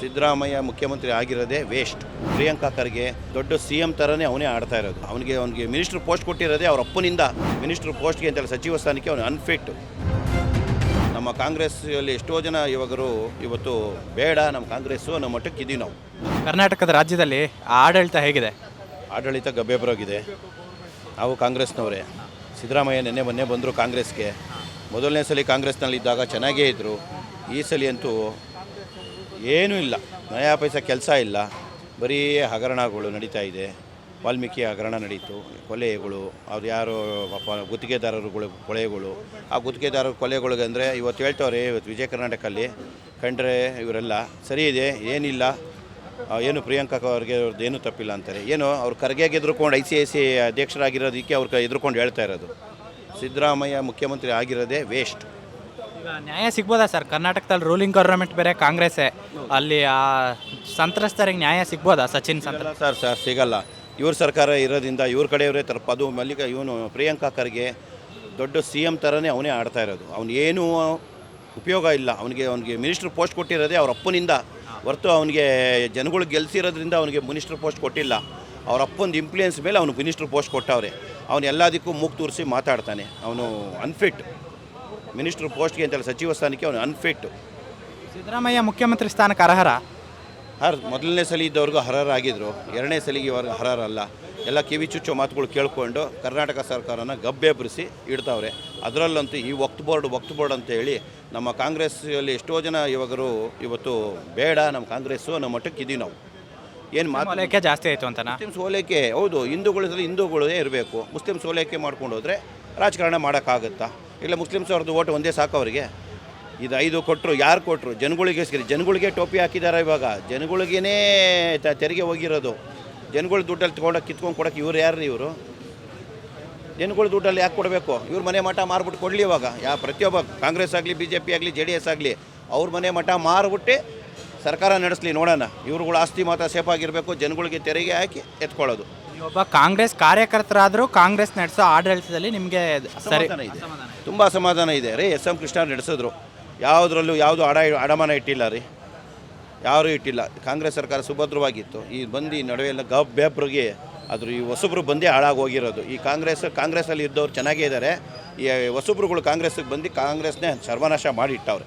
ಸಿದ್ದರಾಮಯ್ಯ ಮುಖ್ಯಮಂತ್ರಿ ಆಗಿರೋದೇ ವೇಸ್ಟ್ ಪ್ರಿಯಾಂಕಾ ಖರ್ಗೆ ದೊಡ್ಡ C M ಥರನೇ ಅವನೇ ಆಡ್ತಾ ಇರೋದು. ಅವನಿಗೆ ಅವನಿಗೆ ಮಿನಿಸ್ಟ್ರ್ ಪೋಸ್ಟ್ ಕೊಟ್ಟಿರೋದೇ ಅವ್ರ ಅಪ್ಪನಿಂದ. ಮಿನಿಸ್ಟ್ರ್ ಪೋಸ್ಟ್ಗೆ ಅಂತೇಳಿ ಸಚಿವ ಸ್ಥಾನಕ್ಕೆ ಅವನು ಅನ್ಫಿಟ್ ನಮ್ಮ ಕಾಂಗ್ರೆಸ್ಸಲ್ಲಿ ಎಷ್ಟೋ ಜನ ಯುವಕರು ಇವತ್ತು ಬೇಡ ನಮ್ಮ ಕಾಂಗ್ರೆಸ್ಸು ನಮ್ಮ ಮಟ್ಟಕ್ಕೆ ಇದೀವಿ ನಾವು. ಕರ್ನಾಟಕದ ರಾಜ್ಯದಲ್ಲಿ ಆಡಳಿತ ಹೇಗಿದೆ? ಆಡಳಿತ ಗಬ್ಬೆಬ್ಬರಾಗಿದೆ ನಾವು ಕಾಂಗ್ರೆಸ್ನವರೇ. ಸಿದ್ದರಾಮಯ್ಯ ನಿನ್ನೆ ಮೊನ್ನೆ ಬಂದರು ಕಾಂಗ್ರೆಸ್ಗೆ. ಮೊದಲನೇ ಸಲ ಕಾಂಗ್ರೆಸ್ನಲ್ಲಿದ್ದಾಗ ಚೆನ್ನಾಗೇ ಇದ್ದರು ಈ ಸಲ ಅಂತೂ ಏನೂ ಇಲ್ಲ. ನಯಾ ಪೈಸಾ ಕೆಲಸ ಇಲ್ಲ. ಬರೀ ಹಗರಣಗಳು ನಡೀತಾ ಇದೆ. ವಾಲ್ಮೀಕಿ ಹಗರಣ ನಡೀತು. ಕೊಲೆಗಳು, ಅವ್ರು ಯಾರು ಪಾಪ ಗುತ್ತಿಗೆದಾರರುಗಳು ಕೊಲೆಗಳು. ಆ ಗುತ್ತಿಗೆದಾರರು ಕೊಲೆಗಳಿಗೆ ಅಂದರೆ ಇವತ್ತು ಹೇಳ್ತವ್ರೆ, ಇವತ್ತು ವಿಜಯ ಕರ್ನಾಟಕಲ್ಲಿ ಕಂಡ್ರೆ ಇವರೆಲ್ಲ ಸರಿ ಇದೆ, ಏನಿಲ್ಲ. ಏನು ಪ್ರಿಯಾಂಕಾ ಅವ್ರಿಗೆ ಅವ್ರದ್ದು ಏನೂ ತಪ್ಪಿಲ್ಲ ಅಂತಾರೆ. ಏನು, ಅವ್ರು ಖರ್ಗೆಗೆ ಎದುರ್ಕೊಂಡು ಐ ಸಿ ಐ ಸಿ ಅಧ್ಯಕ್ಷರಾಗಿರೋದಕ್ಕೆ ಅವ್ರು ಎದುರ್ಕೊಂಡು ಹೇಳ್ತಾ ಇರೋದು. ಸಿದ್ದರಾಮಯ್ಯ ಮುಖ್ಯಮಂತ್ರಿ ಆಗಿರೋದೇ ವೇಸ್ಟ್ ಈಗ ನ್ಯಾಯ ಸಿಗ್ಬೋದಾ ಸರ್? ಕರ್ನಾಟಕದಲ್ಲಿ ರೂಲಿಂಗ್ ಗೌರ್ಮೆಂಟ್ ಬೇರೆ, ಕಾಂಗ್ರೆಸ್ಸೇ. ಅಲ್ಲಿ ಆ ಸಂತ್ರಸ್ತರಿಗೆ ನ್ಯಾಯ ಸಿಗ್ಬೋದಾ ಸಚಿನ್ ಸಂತ್ರ ಸರ್ ಸರ್, ಸಿಗಲ್ಲ. ಇವ್ರ ಸರ್ಕಾರ ಇರೋದ್ರಿಂದ ಇವ್ರ ಕಡೆಯವರೇ ತರಪ ಅದು ಮಲ್ಲಿಕ ಇವನು ಪ್ರಿಯಾಂಕಾ ಖರ್ಗೆ ದೊಡ್ಡ ಸಿ ಎಂ ಥರನೇ ಅವನೇ ಆಡ್ತಾ ಇರೋದು. ಅವ್ನು ಏನೂ ಉಪಯೋಗ ಇಲ್ಲ. ಅವನಿಗೆ ಅವನಿಗೆ ಮಿನಿಸ್ಟ್ರ್ ಪೋಸ್ಟ್ ಕೊಟ್ಟಿರೋದೇ ಅವ್ರ ಅಪ್ಪನಿಂದ. ಹೊರತು ಅವನಿಗೆ ಜನಗಳು ಗೆಲ್ಸಿರೋದ್ರಿಂದ ಅವನಿಗೆ ಮಿನಿಸ್ಟ್ರ್ ಪೋಸ್ಟ್ ಕೊಟ್ಟಿಲ್ಲ. ಅವ್ರ ಅಪ್ಪಂದು ಇಂಪ್ಲೂಯೆನ್ಸ್ ಮೇಲೆ ಅವನು ಮಿನಿಸ್ಟ್ರ್ ಪೋಸ್ಟ್ ಕೊಟ್ಟವ್ರೆ. ಅವನು ಎಲ್ಲದಕ್ಕೂ ಮೂಗು ತೂರಿಸಿ ಮಾತಾಡ್ತಾನೆ. ಅವನು ಅನ್ಫಿಟ್ ಮಿನಿಸ್ಟ್ರ್ ಪೋಸ್ಟ್ಗೆ ಅಂತೇಳಿ ಸಚಿವ ಸ್ಥಾನಕ್ಕೆ ಅವನು ಅನ್ಫಿಟ್ ಸಿದ್ದರಾಮಯ್ಯ ಮುಖ್ಯಮಂತ್ರಿ ಸ್ಥಾನಕ್ಕೆ ಅರ್ಹರ? ಹರ್ ಮೊದಲನೇ ಸಲ ಇದ್ದವ್ರಿಗೂ ಅರ್ಹರಾಗಿದ್ರು. ಎರಡನೇ ಸಲಿಗೆ ಇವರು ಅರ್ಹರಲ್ಲ. ಎಲ್ಲ ಕಿವಿ ಚುಚ್ಚೋ ಮಾತುಗಳು ಕೇಳಿಕೊಂಡು ಕರ್ನಾಟಕ ಸರ್ಕಾರನ ಗಬ್ಬೆಬ್ರಿಸಿ ಇಡ್ತಾವ್ರೆ. ಅದರಲ್ಲಂತೂ ಈ ವಕ್ತ್ ಬೋರ್ಡ್ ವಕ್ತ್ ಬೋರ್ಡ್ ಅಂತ ಹೇಳಿ ನಮ್ಮ ಕಾಂಗ್ರೆಸ್ಸಲ್ಲಿ ಎಷ್ಟೋ ಜನ ಇವಾಗರು ಇವತ್ತು ಬೇಡ ನಮ್ಮ ಕಾಂಗ್ರೆಸ್ಸು ನಮ್ಮ ಮಟ್ಟಕ್ಕೆ ಇದೀವಿ ನಾವು. ಏನು ಮಾತು? ಜಾಸ್ತಿ ಆಯಿತು ಅಂತ ಮುಸ್ಲಿಮ್ಸ್ ಓಲೈಕೆ ಹೌದು ಹಿಂದೂಗಳಿದ್ರೆ ಹಿಂದೂಗಳೇ ಇರಬೇಕು. ಮುಸ್ಲಿಮ್ಸ್ ಓಲೈಕೆ ಮಾಡ್ಕೊಂಡು ಹೋದರೆ ರಾಜಕಾರಣ ಮಾಡೋಕ್ಕಾಗುತ್ತಾ? ಇಲ್ಲ, ಮುಸ್ಲಿಮ್ಸ್ ಅವ್ರದ್ದು ಓಟ್ ಒಂದೇ ಸಾಕು ಅವರಿಗೆ. ಇದು ಐದು ಕೊಟ್ಟರು ಯಾರು ಕೊಟ್ಟರು ಜನಗಳಿಗೆ ಜನಗಳಿಗೆ ಟೋಪಿ ಹಾಕಿದ್ದಾರೆ ಇವಾಗ. ಜನಗಳಿಗೇನೇ ತ- ತೆರಿಗೆ ಹೋಗಿರೋದು. ಜನಗಳ ದುಡ್ಡಲ್ಲಿ ತೊಗೊಂಡೋಗಿ ಕಿತ್ಕೊಂಡು ಕೊಡೋಕೆ ಇವ್ರು ಯಾರು ಇವರು? ಜನಗಳ ದುಡ್ಡಲ್ಲಿ ಯಾಕೆ ಕೊಡಬೇಕು? ಇವ್ರ ಮನೆ ಮಠ ಮಾರ್ಬಿಟ್ಟು ಕೊಡಲಿ ಇವಾಗ. ಯಾ, ಪ್ರತಿಯೊಬ್ಬ ಕಾಂಗ್ರೆಸ್ ಆಗಲಿ ಬಿ ಜೆ ಪಿ ಆಗಲಿ, ಜೆ ಡಿ ಎಸ್ ಆಗಲಿ, ಅವ್ರ ಮನೆ ಮಠ ಮಾರ್ಬಿಟ್ಟು ಸರ್ಕಾರ ನಡೆಸಲಿ, ನೋಡೋಣ. ಇವ್ರುಗಳು ಆಸ್ತಿ ಮಾತ್ರ ಸೇಫ್ ಆಗಿರಬೇಕು, ಜನಗಳಿಗೆ ತೆರಿಗೆ ಹಾಕಿ ಎತ್ಕೊಳ್ಳೋದು. ಒಬ್ಬ ಕಾಂಗ್ರೆಸ್ ಕಾರ್ಯಕರ್ತರಾದರೂ ಕಾಂಗ್ರೆಸ್ ನಡೆಸೋ ಆಡಳಿತದಲ್ಲಿ ನಿಮಗೆ ಸರಿ ಇದೆ. ತುಂಬ ಅಸಮಾಧಾನ ಇದೆ. ರೀ ಎಸ್ ಎಂ ಕೃಷ್ಣ ನಡೆಸಿದ್ರು. ಯಾವುದರಲ್ಲೂ ಯಾವುದು ಅಡ ಅಡಮಾನ ಇಟ್ಟಿಲ್ಲ ರೀ. ಯಾರೂ ಇಟ್ಟಿಲ್ಲ. ಕಾಂಗ್ರೆಸ್ ಸರ್ಕಾರ ಸುಭದ್ರವಾಗಿತ್ತು. ಈ ಬಂದು ಈ ನಡುವೆಲ್ಲ ಎಲ್ಲ ಗಬ್ಬೆಬ್ರಿಗೆ ಅದ್ರ ಈ ಹೊಸಬ್ರು ಬಂದೇ ಹಾಳಾಗಿ ಹೋಗಿರೋದು. ಈ ಕಾಂಗ್ರೆಸ್ ಕಾಂಗ್ರೆಸ್ಸಲ್ಲಿ ಇದ್ದವ್ರು ಚೆನ್ನಾಗೇ ಇದ್ದಾರೆ ಈ ಹೊಸಬ್ರುಗಳು ಕಾಂಗ್ರೆಸ್ಸಿಗೆ ಬಂದು ಕಾಂಗ್ರೆಸ್ನೇ ಸರ್ವನಾಶ ಮಾಡಿಟ್ಟವ್ರೆ.